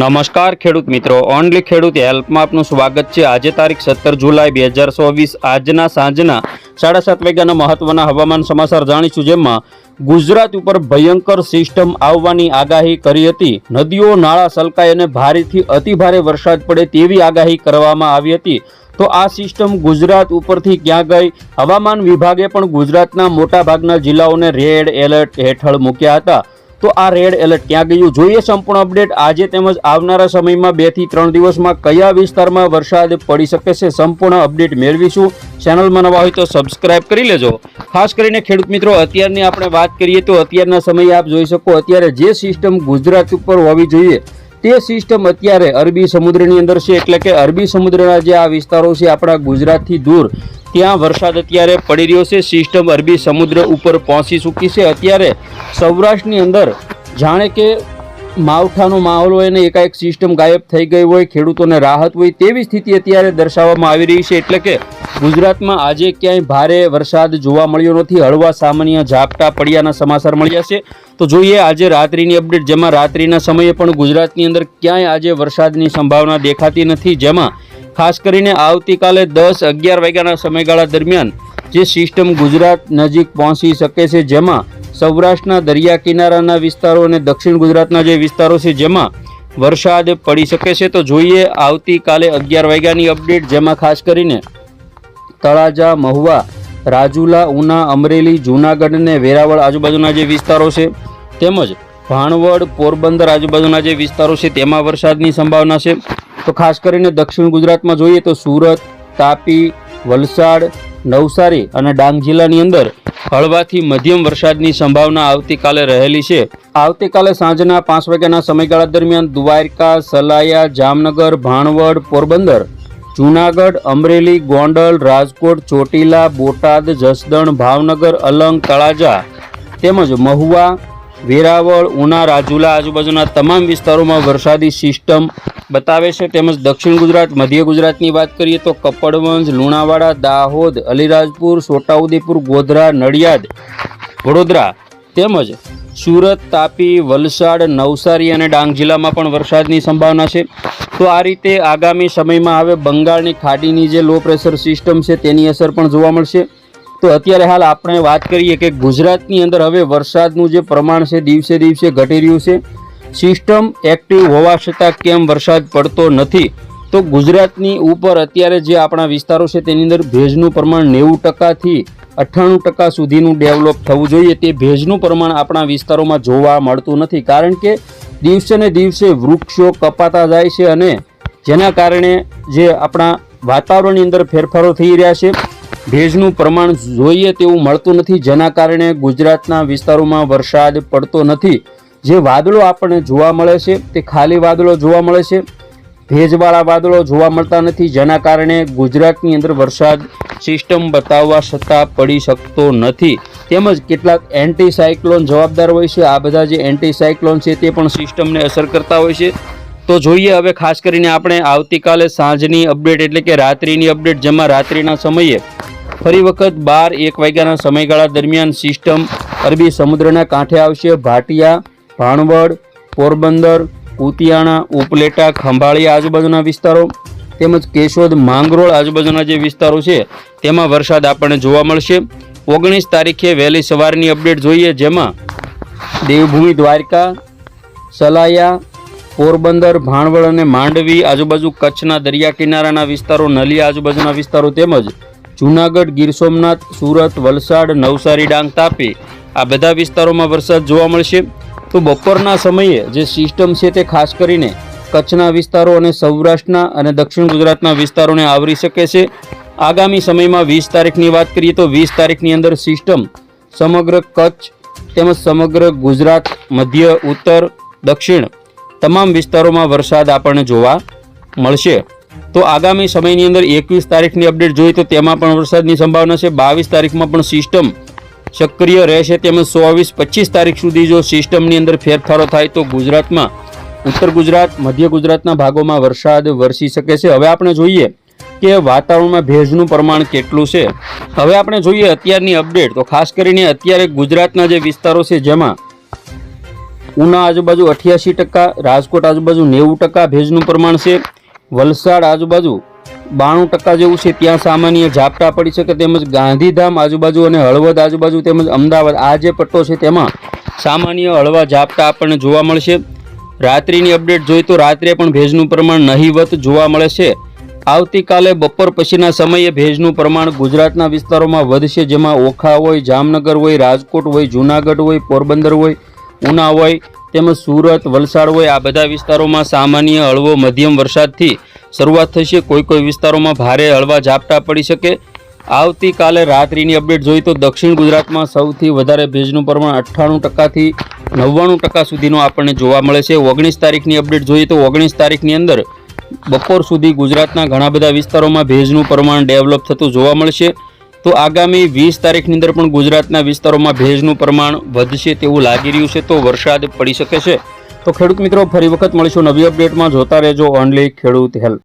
નમસ્કાર ખેડૂત મિત્રો. ઓનલી ખેડૂત હેલ્પમાં આપનું સ્વાગત છે. આજે તારીખ સત્તર જુલાઈ બે હજાર ચોવીસ. આજના સાંજના સાડા સાત વાગ્યાના મહત્વના હવામાન સમાચાર જાણીશું, જેમાં ગુજરાત ઉપર ભયંકર સિસ્ટમ આવવાની આગાહી કરી હતી. નદીઓ, નાળા સલકાય અને ભારેથી અતિભારે વરસાદ પડે તેવી આગાહી કરવામાં આવી હતી. તો આ સિસ્ટમ ગુજરાત ઉપરથી ક્યાં ગઈ? હવામાન વિભાગે પણ ગુજરાતના મોટાભાગના જિલ્લાઓને રેડ એલર્ટ હેઠળ મૂક્યા હતા. તો આ રેડ એલર્ટ ક્યાં ગયું? જોઈએ સંપૂર્ણ અપડેટ. આજે તેમજ આવનારા સમયમાં બેથી ત્રણ દિવસમાં કયા વિસ્તારમાં વરસાદ પડી શકે છે સંપૂર્ણ અપડેટ મેળવીશું. ચેનલમાં નવા હોય તો સબસ્ક્રાઇબ કરી લેજો. ખાસ કરીને ખેડૂત મિત્રો, અત્યારની આપણે વાત કરીએ તો અત્યારના સમયે આપ જોઈ શકો અત્યારે જે સિસ્ટમ ગુજરાત ઉપર હોવી જોઈએ, તે સિસ્ટમ અત્યારે અરબી સમુદ્રની અંદર છે. એટલે કે અરબી સમુદ્રના જે આ વિસ્તારો છે, આપણા ગુજરાતથી દૂર. ત્યાં વરસાદ અત્યારે પડી રહ્યો છે. સિસ્ટમ અરબી સમુદ્ર ઉપર પહોંચી ચૂકી છે. અત્યારે સૌરાષ્ટ્રની અંદર જાણે કે માવઠાનો માહોલ હોય અને એકાએક સિસ્ટમ ગાયબ થઈ ગઈ હોય, ખેડૂતોને રાહત હોય તેવી સ્થિતિ અત્યારે દર્શાવવામાં આવી રહી છે. એટલે કે ગુજરાતમાં આજે ક્યાંય ભારે વરસાદ જોવા મળ્યો નથી. હળવા સામાન્ય ઝાપટા પડ્યાના સમાચાર મળ્યા છે. તો જોઈએ આજે રાત્રિની અપડેટ. જેમાં રાત્રિના સમયે પણ ગુજરાતની અંદર ક્યાંય આજે વરસાદની સંભાવના દેખાતી નથી. જેમાં ખાસ કરીને આવતીકાલે દસ અગિયાર વાગ્યાના સમયગાળા દરમિયાન જે સિસ્ટમ ગુજરાત નજીક પહોંચી શકે છે, જેમાં સૌરાષ્ટ્રના દરિયા કિનારાના વિસ્તારો અને દક્ષિણ ગુજરાતના જે વિસ્તારો છે, જેમાં વરસાદ પડી શકે છે, તો જોઈએ આવતીકાલે અગિયાર વાગ્યાની અપડેટ, જેમાં ખાસ કરીને તળાજા, મહુવા, રાજુલા, ઉના, અમરેલી, જૂનાગઢ અને વેરાવળ આજુબાજુના જે વિસ્તારો છે, તેમજ ભાણવડ, પોરબંદર આજુબાજુના જે વિસ્તારો છે, તેમાં વરસાદની સંભાવના છે. તો ખાસ કરીને દક્ષિણ ગુજરાતમાં જોઈએ તો સુરત, તાપી, વલસાડ, નવસારી અને ડાંગ જિલ્લાની અંદર હળવાથી મધ્યમ વરસાદની સંભાવના આવતીકાલે રહેલી છે. આવતીકાલે સાંજના પાંચ વાગ્યાના સમયગાળા દરમિયાન દ્વારકા, સલાયા, જામનગર, ભાણવડ, પોરબંદર, જૂનાગઢ, અમરેલી, ગોંડલ, રાજકોટ, ચોટીલા, બોટાદ, જસદણ, ભાવનગર, અલંગ, તળાજા તેમજ મહુવા વેરાવળ, ઉના, રાજુલા આજુબાજુના તમામ વિસ્તારોમાં વરસાદી સિસ્ટમ બતાવે છે. તેમજ દક્ષિણ ગુજરાત, મધ્ય ગુજરાતની વાત કરીએ તો કપડવંજ, લુણાવાડા, દાહોદ, અલીરાજપુર, છોટાઉદેપુર, ગોધરા, નડિયાદ, વડોદરા તેમજ સુરત, તાપી, વલસાડ, નવસારી અને ડાંગ જિલ્લામાં પણ વરસાદની સંભાવના છે. તો આ રીતે આગામી સમયમાં હવે બંગાળની ખાડીની જે લો પ્રેશર સિસ્ટમ છે તેની અસર પણ જોવા મળશે. તો અત્યારે હાલ આપણે વાત કરીએ કે ગુજરાતની અંદર હવે વરસાદનું જે પ્રમાણ છે, દિવસે દિવસે ઘટી રહ્યું છે. સિસ્ટમ એક્ટિવ હોવા છતાં કેમ વરસાદ પડતો નથી? તો ગુજરાતની ઉપર અત્યારે જે આપણા વિસ્તારો છે, તેની અંદર ભેજનું પ્રમાણ નેવું ટકાથી અઠ્ઠાણું ટકા સુધીનું ડેવલપ થવું જોઈએ. તે ભેજનું પ્રમાણ આપણા વિસ્તારોમાં જોવા મળતું નથી. કારણ કે દિવસે ને દિવસે વૃક્ષો કપાતા જાય છે અને જેના કારણે જે આપણા વાતાવરણની અંદર ફેરફારો થઈ રહ્યા છે. ભેજનું પ્રમાણ જોઈએ તેવું મળતું નથી. જેના કારણે ગુજરાતના વિસ્તારોમાં વરસાદ પડતો નથી. જે વાદળો આપણને જોવા મળે છે, તે ખાલી વાદળો જોવા મળે છે. ભેજવાળા વાદળો જોવા મળતા નથી. જેના કારણે ગુજરાતની અંદર વરસાદ સિસ્ટમ બતાવવા છતાં પડી શકતો નથી. તેમજ કેટલાક એન્ટીસાયક્લોન જવાબદાર હોય છે. આ બધા જે એન્ટીસાયક્લોન છે, તે પણ સિસ્ટમને અસર કરતા હોય છે. તો જોઈએ હવે ખાસ કરીને આપણે આવતીકાલે સાંજની અપડેટ, એટલે કે રાત્રિની અપડેટ, જેમાં રાત્રિના સમયે ફરી વખત બાર એક વાગ્યાના સમયગાળા દરમિયાન સિસ્ટમ અરબી સમુદ્રના કાંઠે આવશે. ભાટિયા, ભાણવડ, પોરબંદર કુતિયાણા ઉપલેટા ખંભાળિયા આજુબાજુના વિસ્તારો તેમજ કેશોદ, માંગરોળ આજુબાજુના જે વિસ્તારો છે તેમાં વરસાદ આપણને જોવા મળશે. ઓગણીસ તારીખે વહેલી સવારની અપડેટ જોઈએ જેમાં દેવભૂમિ, દ્વારકા, સલાયા, પોરબંદર, ભાણવડ અને માંડવી આજુબાજુ કચ્છના દરિયા કિનારાના વિસ્તારો, નલિયા આજુબાજુના વિસ્તારો તેમજ જૂનાગઢ, ગીર સોમનાથ, સુરત, વલસાડ, નવસારી, ડાંગ, તાપી. આ બધા વિસ્તારોમાં વરસાદ જોવા મળશે. તો બપોરના સમયે જે સિસ્ટમ છે તે ખાસ કરીને કચ્છના વિસ્તારો અને સૌરાષ્ટ્રના અને દક્ષિણ ગુજરાતના વિસ્તારોને આવરી શકે છે. આગામી સમયમાં વીસ તારીખની વાત કરીએ તો વીસ તારીખની અંદર સિસ્ટમ સમગ્ર કચ્છ તેમજ સમગ્ર ગુજરાત, મધ્ય, ઉત્તર, દક્ષિણ તમામ વિસ્તારોમાં વરસાદ આપણને જોવા મળશે. તો આગામી સમયની અંદર એકવીસ તારીખની અપડેટ જોઈએ તો તેમાં પણ વરસાદની સંભાવના છે. બાવીસ તારીખમાં પણ સિસ્ટમ સક્રિય રહેશે. તેમજ ચોવીસ, પચીસ તારીખ સુધી જો સિસ્ટમની અંદર ફેરફારો થાય તો ગુજરાતમાં, ઉત્તર ગુજરાત, મધ્ય ગુજરાતના ભાગોમાં વરસાદ વરસી શકે છે. હવે આપણે જોઈએ કે વાતાવરણમાં ભેજનું પ્રમાણ કેટલું છે. હવે આપણે જોઈએ અત્યારની અપડેટ. તો ખાસ કરીને અત્યારે ગુજરાતના જે વિસ્તારો છે જેમાં ઉના આજુબાજુ અઠ્યાસી ટકા, રાજકોટ આજુબાજુ નેવું ટકા ભેજનું પ્રમાણ છે. વલસાડ આજુબાજુ બાણું ટકા જેવું છે, ત્યાં સામાન્ય ઝાપટા પડી શકે તેમજ ગાંધીધામ આજુબાજુ અને હળવદ આજુબાજુ તેમજ અમદાવાદ, આ જે પટ્ટો છે તેમાં સામાન્ય હળવા ઝાપટા આપણને જોવા મળશે. રાત્રિની અપડેટ જોઈએ તો રાત્રે પણ ભેજનું પ્રમાણ નહીવત જોવા મળે છે. આવતીકાલે બપોર પછીના સમયે ભેજનું પ્રમાણ ગુજરાતના વિસ્તારોમાં વધશે, જેમાં ઓખા હોય, જામનગર હોય, રાજકોટ હોય, જૂનાગઢ હોય, પોરબંદર હોય, ઉના હોય તેમજ સુરત, વલસાડ હોય આ બધા વિસ્તારોમાં સામાન્ય હળવો મધ્યમ વરસાદથી શરૂઆત થશે કોઈ કોઈ વિસ્તારોમાં ભારે હળવા ઝાપટા પડી શકે. આવતીકાલે રાત્રિની અપડેટ જોઈએ તો દક્ષિણ ગુજરાતમાં સૌથી વધારે ભેજનું પ્રમાણ અઠ્ઠાણું ટકાથી નવ્વાણું ટકા સુધીનું આપણને જોવા મળે છે. ઓગણીસ તારીખની અપડેટ જોઈએ તો ઓગણીસ તારીખની અંદર બપોર સુધી ગુજરાતના ઘણા બધા વિસ્તારોમાં ભેજનું પ્રમાણ ડેવલપ થતું જોવા મળશે. તો આગામી વીસ તારીખની અંદર પણ ગુજરાતના વિસ્તારોમાં ભેજનું પ્રમાણ વધશે તેવું લાગી રહ્યું છે તો વરસાદ પડી શકે છે. તો ખેડૂત મિત્રો, ફરી વખત મળીશું નવી અપડેટમાં. જોતા રહેજો ઓનલી ખેડૂત હેલ્પ